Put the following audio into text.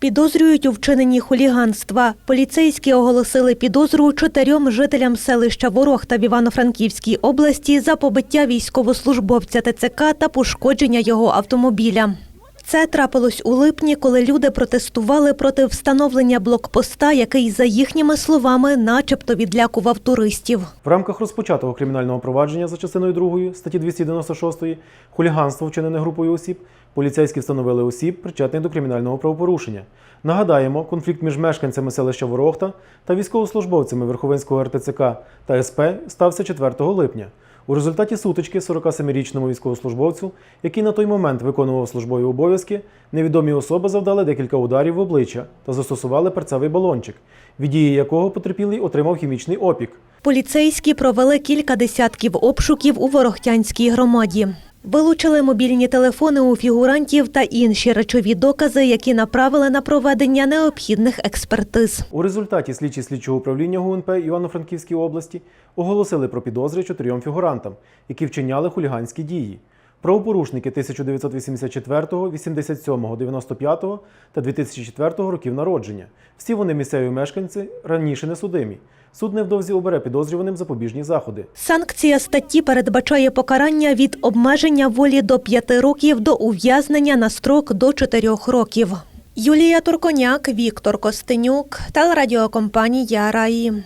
Підозрюють у вчиненні хуліганства. Поліцейські оголосили підозру чотирьом жителям селища Ворохта в Івано-Франківській області за побиття військовослужбовця ТЦК та пошкодження його автомобіля. Це трапилось у липні, коли люди протестували проти встановлення блокпоста, який, за їхніми словами, начебто відлякував туристів. В рамках розпочатого кримінального провадження за частиною 2 статті 296 хуліганство вчинене групою осіб, поліцейські встановили осіб, причетних до кримінального правопорушення. Нагадаємо, конфлікт між мешканцями селища Ворохта та військовослужбовцями Верховинського РТЦК та СП стався 4 липня. У результаті сутички 47-річному військовослужбовцю, який на той момент виконував службові обов'язки, невідомі особи завдали декілька ударів в обличчя та застосували перцевий балончик, від дії якого потерпілий отримав хімічний опік. Поліцейські провели кілька десятків обшуків у Ворохтянській громаді. Вилучили мобільні телефони у фігурантів та інші речові докази, які направили на проведення необхідних експертиз. У результаті слідчі слідчого управління ГУНП Івано-Франківській області оголосили про підозри чотирьом фігурантам, які вчиняли хуліганські дії. Правопорушники 1984, 87, 95 та 2004 років народження. Всі вони місцеві мешканці, раніше не судимі. Суд невдовзі обере підозрюваним запобіжні заходи. Санкція статті передбачає покарання від обмеження волі до 5 років до ув'язнення на строк до 4 років. Юлія Турконяк, Віктор Костенюк, телерадіокомпанія Раї.